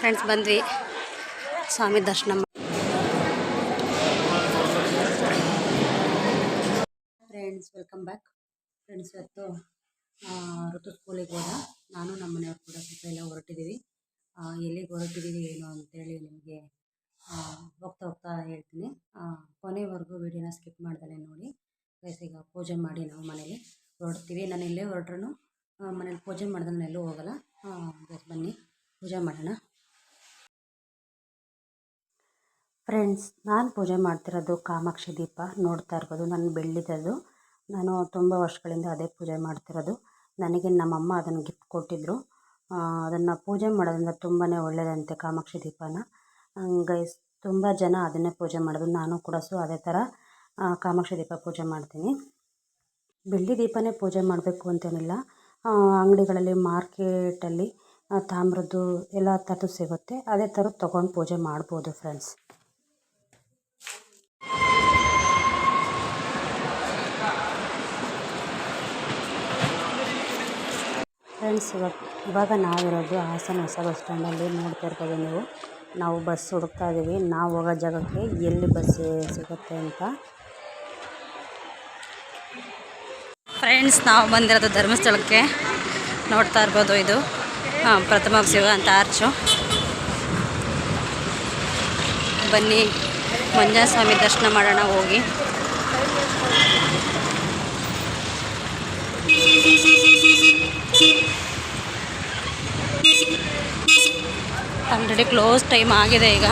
Friends, ಬಂದ್ವಿ. ಸ್ವಾಮಿ ದರ್ಶನ friends welcome back friends ಇವತ್ತು ಋತು ಸ್ಕೂಲಿಗೆ ಹೋದ. ನಾನು ನಮ್ಮ ಮನೆಯವ್ರು ಕೂಡ ಸ್ವಲ್ಪ ಎಲ್ಲ ಹೊರಟಿದ್ದೀವಿ. ಎಲ್ಲಿಗೆ ಹೊರಟಿದ್ದೀವಿ, ಏನು ಅಂತೇಳಿ ನಿಮಗೆ ಹೋಗ್ತಾ ಹೋಗ್ತಾ ಹೇಳ್ತೀನಿ. ಕೊನೆವರೆಗೂ ವಿಡಿಯೋನ ಸ್ಕಿಪ್ ಮಾಡ್ದಲೆ ನೋಡಿ. ಈಗ ಪೂಜೆ ಮಾಡಿ ನಾವು ಮನೇಲಿ ಹೊರಡ್ತೀವಿ. ನಾನು ಇಲ್ಲೇ ಹೊರಟ್ರೂ ಮನೇಲಿ ಪೂಜೆ ಮಾಡಿದ್ರೆ ನಾನು ಎಲ್ಲೂ ಹೋಗಲ್ಲ. ಬನ್ನಿ. ಪೂಜೆ ಮಾಡೋಣ. ಫ್ರೆಂಡ್ಸ್ ನಾನು ಪೂಜೆ ಮಾಡ್ತಿರೋದು ಕಾಮಾಕ್ಷಿ ದೀಪ ನೋಡ್ತಾ ಇರ್ಬೋದು. ನಾನು ಬೆಳ್ಳಿದದು ನಾನು ತುಂಬ ವರ್ಷಗಳಿಂದ ಅದೇ ಪೂಜೆ ಮಾಡ್ತಿರೋದು. ನನಗೆ ನಮ್ಮಮ್ಮ ಅದನ್ನು ಗಿಫ್ಟ್ ಕೊಟ್ಟಿದ್ದರು ಅದನ್ನು ಪೂಜೆ ಮಾಡೋದ್ರಿಂದ ತುಂಬಾ ಒಳ್ಳೆಯದಂತೆ ಕಾಮಾಕ್ಷಿ ದೀಪನ. ಗೈಸ್ ತುಂಬ ಜನ ಅದನ್ನೇ ಪೂಜೆ ಮಾಡೋದು. ನಾನು ಕೂಡ ಸೊ, ಅದೇ ಥರ ಕಾಮಾಕ್ಷಿ ದೀಪ ಪೂಜೆ ಮಾಡ್ತೀನಿ. ಬೆಳ್ಳಿ ದೀಪನೇ ಪೂಜೆ ಮಾಡಬೇಕು ಅಂತೇನಿಲ್ಲ. ಅಂಗಡಿಗಳಲ್ಲಿ ಮಾರ್ಕೆಟಲ್ಲಿ ತಾಮ್ರದ್ದು ಎಲ್ಲ ಥರದ್ದು ಸಿಗುತ್ತೆ. ಅದೇ ಥರದ್ದು ತೊಗೊಂಡು ಪೂಜೆ ಮಾಡ್ಬೋದು ಫ್ರೆಂಡ್ಸ್ ಫ್ರೆಂಡ್ಸ್ ಇವಾಗ ಇವಾಗ ನಾವಿರೋದು ಹಾಸನ ಹೊಸ ಬಸ್ ಸ್ಟ್ಯಾಂಡಲ್ಲಿ ನೋಡ್ತಾ ಇರ್ಬೋದು ನೀವು. ನಾವು ಬಸ್ ಹುಡುಕ್ತಾ ಇದ್ದೀವಿ ನಾವು ಹೋಗೋ ಜಾಗಕ್ಕೆ ಎಲ್ಲಿ ಬಸ್ ಸಿಗುತ್ತೆ ಅಂತ. ಫ್ರೆಂಡ್ಸ್, ನಾವು ಬಂದಿರೋದು ಧರ್ಮಸ್ಥಳಕ್ಕೆ. ನೋಡ್ತಾ ಇರ್ಬೋದು ಇದು. ಪ್ರಥಮ ಶಿವ ಅಂತ ಆರ್ಚು. ಬನ್ನಿ, ಮಂಜಾಸ್ವಾಮಿ ದರ್ಶನ ಮಾಡೋಣ ಹೋಗಿ. ಆಲ್ರೆಡಿ ಕ್ಲೋಸ್ ಟೈಮ್ ಆಗಿದೆ ಈಗ.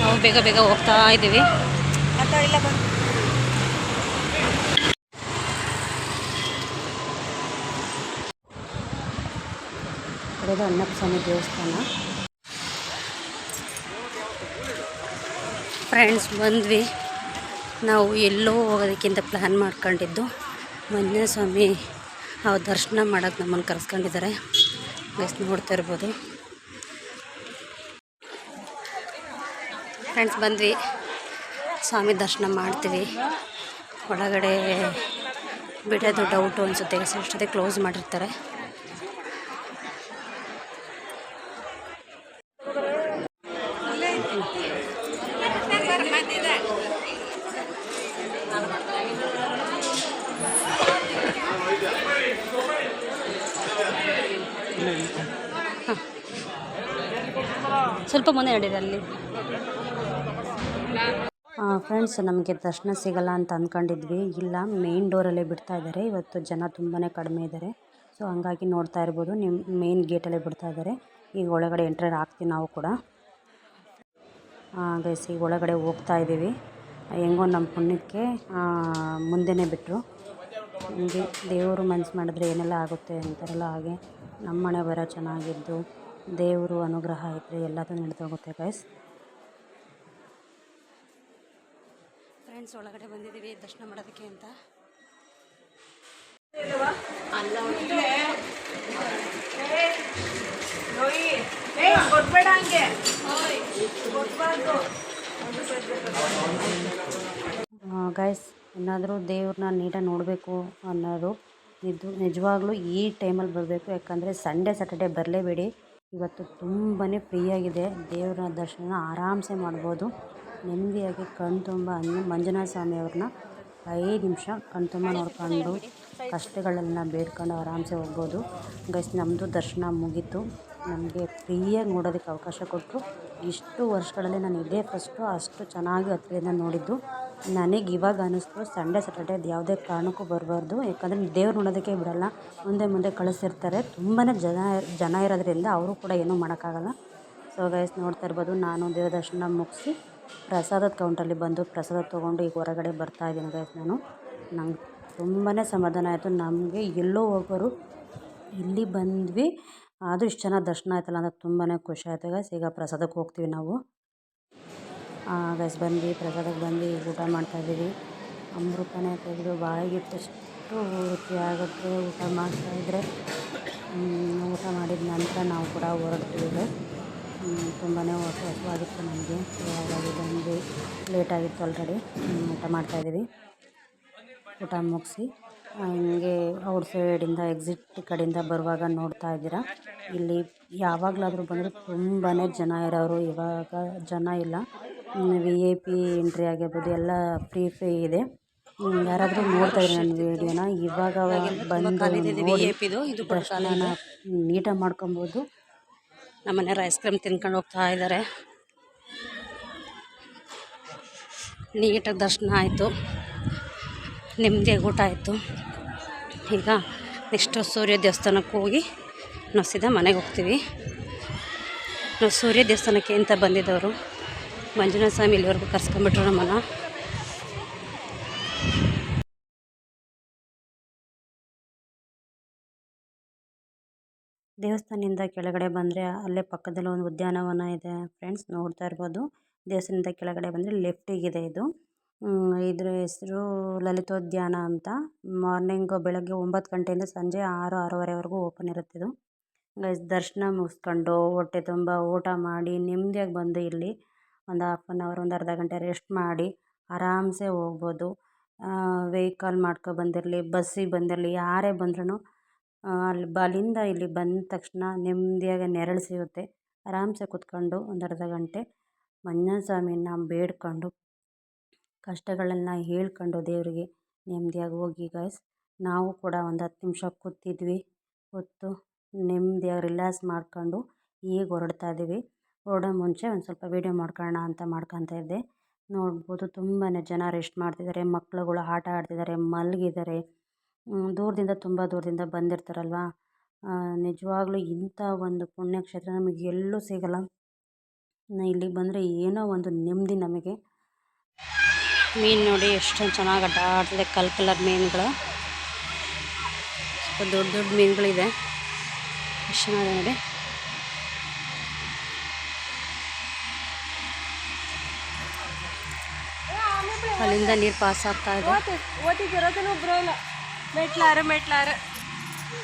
ನಾವು ಬೇಗ ಬೇಗ ಹೋಗ್ತಾ ಇದ್ದೀವಿ. ಕಡೆದು ಸ್ವಾಮಿ ದೇವಸ್ಥಾನ. ಫ್ರೆಂಡ್ಸ್ ಬಂದ್ವಿ. ನಾವು ಎಲ್ಲೋ ಹೋಗೋದಕ್ಕಿಂತ ಪ್ಲ್ಯಾನ್ ಮಾಡ್ಕೊಂಡಿದ್ದು. ಮಂಜುನಾಥ ಸ್ವಾಮಿ ಆ ದರ್ಶನ ಮಾಡೋಕ್ಕೆ ನಮ್ಮನ್ನು ಕರೆಸ್ಕೊಂಡಿದ್ದಾರೆ. ಬೆಸ್ ನೋಡ್ತಾ ಇರ್ಬೋದು. ಫ್ರೆಂಡ್ಸ್ ಬಂದ್ವಿ. ಸ್ವಾಮಿ ದರ್ಶನ ಮಾಡ್ತೀವಿ. ಒಳಗಡೆ ಬಿಡೋದು ಡೌಟು ಅನಿಸುತ್ತೆ. ಅಷ್ಟೊತ್ತೆ ಕ್ಲೋಸ್ ಮಾಡಿರ್ತಾರೆ. ಸ್ವಲ್ಪ ಮುಂದೆ ನಡೀರಿ ಅಲ್ಲಿ. ಫ್ರೆಂಡ್ಸ್ ನಮಗೆ ದರ್ಶನ ಸಿಗಲ್ಲ ಅಂತ ಅಂದ್ಕೊಂಡಿದ್ವಿ ಇಲ್ಲ ಮೇನ್ ಡೋರಲ್ಲೇ ಬಿಡ್ತಾ ಇದ್ದಾರೆ ಇವತ್ತು ಜನ ತುಂಬಾ ಕಡಿಮೆ ಇದ್ದಾರೆ ಸೊ ಹಂಗಾಗಿ ನೋಡ್ತಾ ಇರ್ಬೋದು. ನಿಮ್ಮ ಮೇನ್ ಗೇಟಲ್ಲೇ ಬಿಡ್ತಾ ಇದ್ದಾರೆ ಈಗ ಒಳಗಡೆ ಎಂಟ್ರೆ ಆಗ್ತೀವಿ ನಾವು ಕೂಡ. ಗೈಸ್ ಈಗ ಒಳಗಡೆ ಹೋಗ್ತಾ ಇದ್ದೀವಿ. ಹೆಂಗೋ ನಮ್ಮ ಪುಣ್ಯಕ್ಕೆ ಮುಂದೆನೇ ಬಿಟ್ಟರು ಹೀಗೆ ದೇವರು ಮನಸ್ಸು ಮಾಡಿದ್ರೆ ಏನೆಲ್ಲ ಆಗುತ್ತೆ ಅಂತಾರಲ್ಲ, ಹಾಗೆ ನಮ್ಮ ಮನೆ ಬರೋ ಚೆನ್ನಾಗಿದ್ದು ದೇವರು ಅನುಗ್ರಹ ಇದ್ದರೆ ಎಲ್ಲದೂ ನಡೆದೋಗುತ್ತೆ ಗೈಸ್ ಫ್ರೆಂಡ್ಸ್ ಒಳಗಡೆ ಬಂದಿದ್ದೀವಿ, ದರ್ಶನ ಮಾಡೋದಕ್ಕೆ ಅಂತ. ಗಾಯ್ಸ್ ಏನಾದರೂ ದೇವ್ರನ್ನ ನೀಟಾಗಿ ನೋಡಬೇಕು ಅನ್ನೋದು ಇದು ನಿಜವಾಗ್ಲೂ ಈ ಟೈಮಲ್ಲಿ ಬರಬೇಕು. ಯಾಕಂದರೆ ಸಂಡೇ ಸ್ಯಾಟರ್ಡೇ ಬರಲೇಬೇಡಿ. ಇವತ್ತು ತುಂಬಾ ಫ್ರೀಯಾಗಿದೆ ದೇವರ ದರ್ಶನ ಆರಾಮ್ಸೆ ಮಾಡ್ಬೋದು. ನೆಮ್ಮದಿಯಾಗಿ ಕಣ್ತುಂಬ ಅನ್ನು ಮಂಜುನಾಥ ಸ್ವಾಮಿಯವ್ರನ್ನ ಐದು ನಿಮಿಷ ಕಣ್ತುಂಬ ನೋಡ್ಕೊಂಡು ಕಷ್ಟಗಳೆಲ್ಲ ಬೇಡ್ಕೊಂಡು ಆರಾಮ್ಸೆ ಹೋಗ್ಬೋದು. ಗೈಸ್ ನಮ್ಮದು ದರ್ಶನ ಮುಗೀತು. ನಮಗೆ ಫ್ರೀಯಾಗಿ ನೋಡೋದಕ್ಕೆ ಅವಕಾಶ ಕೊಟ್ಟರು ಇಷ್ಟು ವರ್ಷಗಳಲ್ಲಿ ನಾನು ಇದೇ ಫಸ್ಟು ಅಷ್ಟು ಚೆನ್ನಾಗಿ ಹತ್ತಿರದಿಂದ ನೋಡಿದ್ದು. ನನಗೆ ಇವಾಗ ಅನ್ನಿಸ್ತು, ಸಂಡೇ ಸ್ಯಾಟರ್ಡೇ ಯಾವುದೇ ಕಾರಣಕ್ಕೂ ಬರಬಾರ್ದು. ಯಾಕಂದರೆ ದೇವ್ರು ನೋಡೋದಕ್ಕೆ ಬಿಡಲ್ಲ, ಮುಂದೆ ಮುಂದೆ ಕಳಿಸಿರ್ತಾರೆ. ತುಂಬಾ ಜನ ಜನ ಇರೋದ್ರಿಂದ ಅವರು ಕೂಡ ಏನೂ ಮಾಡೋಕ್ಕಾಗಲ್ಲ. ಸೊ ಗೈಸ್ ನೋಡ್ತಾ ಇರ್ಬೋದು, ನಾನು ದೇವ್ರ ದರ್ಶನ ಮುಗಿಸಿ ಪ್ರಸಾದದ ಕೌಂಟ್ರಲ್ಲಿ ಬಂದು ಪ್ರಸಾದ ತೊಗೊಂಡು ಈಗ ಹೊರಗಡೆ ಬರ್ತಾ ಇದ್ದೀನಿ ಗೈಸ್ ನಾನು. ನಂಗೆ ತುಂಬಾ ಸಮಾಧಾನ ಆಯಿತು. ನಮಗೆ ಎಲ್ಲೋ ಹೋಗೋರು ಇಲ್ಲಿ ಬಂದ್ವಿ. ಆದರೂ ಇಷ್ಟು ಚೆನ್ನಾಗಿ ದರ್ಶನ ಆಯ್ತಲ್ಲ ಅಂದರೆ ತುಂಬಾ ಖುಷಿ ಆಯಿತು ಗೈಸ್ ಈಗ ಪ್ರಸಾದಕ್ಕೆ ಹೋಗ್ತೀವಿ ನಾವು. ಗೈಸ್ ಬಂದ್ವಿ, ಪ್ರಸಾದಕ್ಕೆ ಬಂದು ಊಟ ಮಾಡ್ತಾಯಿದ್ದೀವಿ ಅಮೃತನೇ ತೆಗೆದು ಬಾಯಿಗಿಟ್ಟಷ್ಟು ರುಚಿಯಾಗುತ್ತೆ ಊಟ ಮಾಡ್ತಾಯಿದ್ರೆ ಊಟ ಮಾಡಿದ ನಂತರ ನಾವು ಕೂಡ ಹೊರಡ್ತೀವಿ ತುಂಬಾ ಹೊಟ್ಟೆ ಹಸಿವಾಗಿತ್ತು ನನಗೆ ಹಾಗಾಗಿ ಬಂದು ಲೇಟಾಗಿತ್ತು ಆಲ್ರೆಡಿ ಊಟ ಮಾಡ್ತಾಯಿದ್ದೀವಿ ಊಟ ಮುಗಿಸಿ ಹಂಗೆ ಔಟ್ ಸೈಡಿಂದ ಎಕ್ಸಿಟ್ ಕಡೆಯಿಂದ ಬರುವಾಗ ನೋಡ್ತಾ ಇದ್ದೀರಾ? ಇಲ್ಲಿ ಯಾವಾಗಲಾದರೂ ಬಂದರೆ ತುಂಬಾ ಜನ ಇರೋರು. ಇವಾಗ ಜನ ಇಲ್ಲ. ವಿ ಎ ಪಿ ಎಂಟ್ರಿ ಆಗಿರ್ಬೋದು ಎಲ್ಲ ಫ್ರೀ ಫ್ರೀ ಇದೆ. ಯಾರಾದರೂ ನೋಡ್ತಾ ಇದ್ರೆ ನನ್ನ ವಿಡಿಯೋನ ಇವಾಗ ಬಂದು ನೀಟಾಗಿ ಮಾಡ್ಕೊಬೋದು. ನಮ್ಮ ಮನೆಯವ್ರು ಐಸ್ ಕ್ರೀಮ್ ತಿನ್ಕೊಂಡು ಹೋಗ್ತಾ ಇದ್ದಾರೆ. ನೀಟಾಗಿ ದರ್ಶನ ಆಯಿತು. ನೆಮ್ಮದಿ ಊಟ ಆಯಿತು. ಈಗ ನೆಕ್ಸ್ಟು ಸೂರ್ಯ ದೇವಸ್ಥಾನಕ್ಕೆ ಹೋಗಿ ನಾವು ಸೀದಾ ಮನೆಗೆ ಹೋಗ್ತೀವಿ. ನಾವು ಸೂರ್ಯ ದೇವಸ್ಥಾನಕ್ಕೆ ಅಂತ ಬಂದಿದ್ದವರು, ಮಂಜುನಾಥ ಸ್ವಾಮಿ ಇಲ್ಲಿವರೆಗೂ ಕರ್ಸ್ಕೊಂಬಿಟ್ರು ನಮ್ಮನ್ನು. ದೇವಸ್ಥಾನದಿಂದ ಕೆಳಗಡೆ ಬಂದರೆ ಅಲ್ಲೇ ಪಕ್ಕದಲ್ಲಿ ಒಂದು ಉದ್ಯಾನವನ ಇದೆ ಫ್ರೆಂಡ್ಸ್, ನೋಡ್ತಾ ಇರ್ಬೋದು. ದೇವಸ್ಥಾನದಿಂದ ಕೆಳಗಡೆ ಬಂದರೆ ಲೆಫ್ಟಿಗಿದೆ ಇದು ಇದರ ಹೆಸರು ಲಲಿತೋದ್ಯಾನ ಅಂತ. ಮಾರ್ನಿಂಗ್ ಬೆಳಗ್ಗೆ ಒಂಬತ್ತು ಗಂಟೆಯಿಂದ ಸಂಜೆ ಆರು, ಆರೂವರೆವರೆಗೂ ಓಪನ್ ಇರುತ್ತೆ ಇದು. ದರ್ಶನ ಮುಗಿಸ್ಕೊಂಡು ಹೊಟ್ಟೆ ತುಂಬ ಊಟ ಮಾಡಿ ನೆಮ್ಮದಿಯಾಗಿ ಬಂದು ಇಲ್ಲಿ ಒಂದು ಹಾಫ್ ಆನ್ ಅವರ್ ಒಂದು ಅರ್ಧ ಗಂಟೆ ರೆಸ್ಟ್ ಮಾಡಿ ಆರಾಮ್ಸೆ ಹೋಗ್ಬೋದು. ವೆಹಿಕಲ್ ಮಾಡ್ಕೊ ಬಂದಿರಲಿ ಬಸ್ಸಿಗೆ ಬಂದಿರಲಿ, ಯಾರೇ ಬಂದ್ರೂ ಅಲ್ಲಿ ಬ ಅಲ್ಲಿಂದ ಇಲ್ಲಿ ಬಂದ ತಕ್ಷಣ ನೆಮ್ಮದಿಯಾಗಿ ನೆರಳು ಸಿಗುತ್ತೆ. ಆರಾಮ್ಸೆ ಕೂತ್ಕೊಂಡು ಒಂದು ಅರ್ಧ ಗಂಟೆ ಮಂಜುನಾಥ ಸ್ವಾಮಿನ ಬೇಡ್ಕೊಂಡು ಕಷ್ಟಗಳನ್ನ ಹೇಳ್ಕೊಂಡು ದೇವರಿಗೆ ನೆಮ್ಮದಿಯಾಗಿ ಹೋಗಿ ಗಾಯ್ಸ್ ನಾವು ಕೂಡ ಒಂದು ಹತ್ತು ನಿಮಿಷ ಕೂತಿದ್ವಿ. ಕೂತು ನೆಮ್ಮದಿಯಾಗಿ ರಿಲ್ಯಾಕ್ಸ್ ಮಾಡ್ಕೊಂಡು ಈಗ ಹೊರಡ್ತಾ ಇದ್ದೀವಿ. ಹೊರಡೋ ಮುಂಚೆ ಒಂದು ಸ್ವಲ್ಪ ವೀಡಿಯೋ ಮಾಡ್ಕೊಳ್ಳೋಣ ಅಂತ ಮಾಡ್ಕೊತಾ ಇದ್ದೆ. ನೋಡ್ಬೋದು ತುಂಬಾ ಜನ ರೆಸ್ಟ್ ಮಾಡ್ತಿದ್ದಾರೆ. ಮಕ್ಳುಗಳು ಆಟ ಆಡ್ತಿದ್ದಾರೆ. ಮಲಗಿದ್ದಾರೆ. ದೂರದಿಂದ ತುಂಬ ದೂರದಿಂದ ಬಂದಿರ್ತಾರಲ್ವ? ನಿಜವಾಗ್ಲೂ ಇಂಥ ಒಂದು ಪುಣ್ಯಕ್ಷೇತ್ರ ನಮಗೆ ಎಲ್ಲೂ ಸಿಗಲ್ಲ. ಇಲ್ಲಿಗೆ ಬಂದರೆ ಏನೋ ಒಂದು ನೆಮ್ಮದಿ ನಮಗೆ. ಮೀನು ನೋಡಿ ಎಷ್ಟೊಂದು ಚೆನ್ನಾಗಿ ಆಟ ಆಡ್ತಿದೆ, ಕಲ್ ಕಲರ್ ಮೀನುಗಳು. ಸ್ವಲ್ಪ ದೊಡ್ಡ ದೊಡ್ಡ ಮೀನುಗಳಿದೆ. ಎಷ್ಟು ಚೆನ್ನಾಗಿದೆ ನೋಡಿ. ಅಲ್ಲಿಂದ ನೀರು ಪಾಸ್ ಆಗ್ತಾ ಇದೆ. మెట్లారు మెట్లారు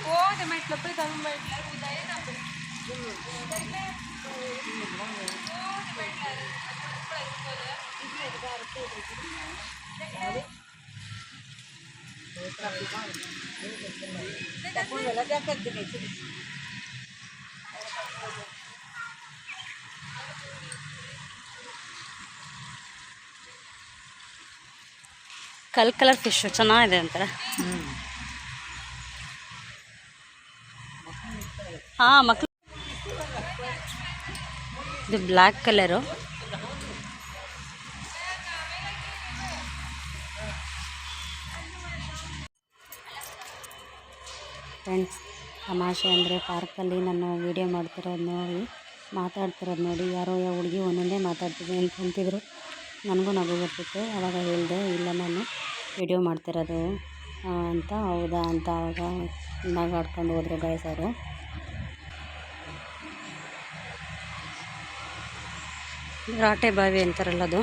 ఓ మెట్ల పోయి తమ మెట్లారు ఉదయ తప్పు దగ్గర ಕಲ್ ಕಲರ್ ಫಿಶ್ ಚೆನ್ನಾಗಿದೆ ಅಂತಾರೆ ಹಾ, ಮಕ್ಳು. ಇದು ಬ್ಲ್ಯಾಕ್ ಕಲರು ಫ್ರೆಂಡ್ಸ್ ತಮಾಷೆ ಅಂದರೆ ಪಾರ್ಕಲ್ಲಿ ನಾನು ವೀಡಿಯೋ ಮಾಡ್ತಿರೋದು ನೋಡಿ, ಮಾತಾಡ್ತಿರೋದು ನೋಡಿ, ಯಾರೋ ಯಾವ ಹುಡುಗಿ ಒಂದೊಂದೇ ಮಾತಾಡ್ತಿದ್ದೆ ಅಂತ ಅಂತಿದ್ರು. ನನಗೂ ನಗು ಬರ್ತಿತ್ತು ಆವಾಗ ಹೇಳಿದೆ, ಇಲ್ಲ ನಾನು ವಿಡಿಯೋ ಮಾಡ್ತಿರೋದು ಅಂತ, ಹೌದಾ ಅಂತ ಆವಾಗ ನಗಾಡ್ಕೊಂಡು ಹೋದ್ರು ಗೈಸ್ ಅವರು ರಾಟೆ ಬಾವಿ ಅಂತಾರಲ್ಲ ಅದು.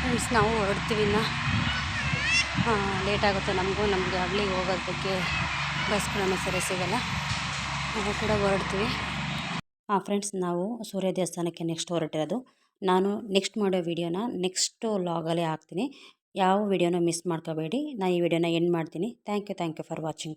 ಫ್ರೆಂಡ್ಸ್ ನಾವು ಹೊರಡ್ತೀವಿ ಇನ್ನು. ಲೇಟ್ ಆಗುತ್ತೆ, ನಮಗೂ, ನಮಗೆ ಆಗಲಿ ಹೋಗೋದಕ್ಕೆ. ಬಸ್ಗಳನ್ನ ಸರಿ ಸಿಗಲ್ಲ. ನಾವು ಕೂಡ ಹೊರಡ್ತೀವಿ. ಹಾಂ ಫ್ರೆಂಡ್ಸ್, ನಾವು ಸೂರ್ಯ ದೇವಸ್ಥಾನಕ್ಕೆ ನೆಕ್ಸ್ಟ್ ಹೊರಟಿರೋದು. ನಾನು ನೆಕ್ಸ್ಟ್ ಮಾಡೋ ವೀಡಿಯೋನ ನೆಕ್ಸ್ಟು ಲಾಗಲ್ಲೇ ಹಾಕ್ತೀನಿ. ಯಾವ ವೀಡಿಯೋನ ಮಿಸ್ ಮಾಡ್ಕೋಬೇಡಿ. ನಾನು ಈ ವಿಡಿಯೋನ ಎಂಡ್ ಮಾಡ್ತೀನಿ. Thank you thank you for watching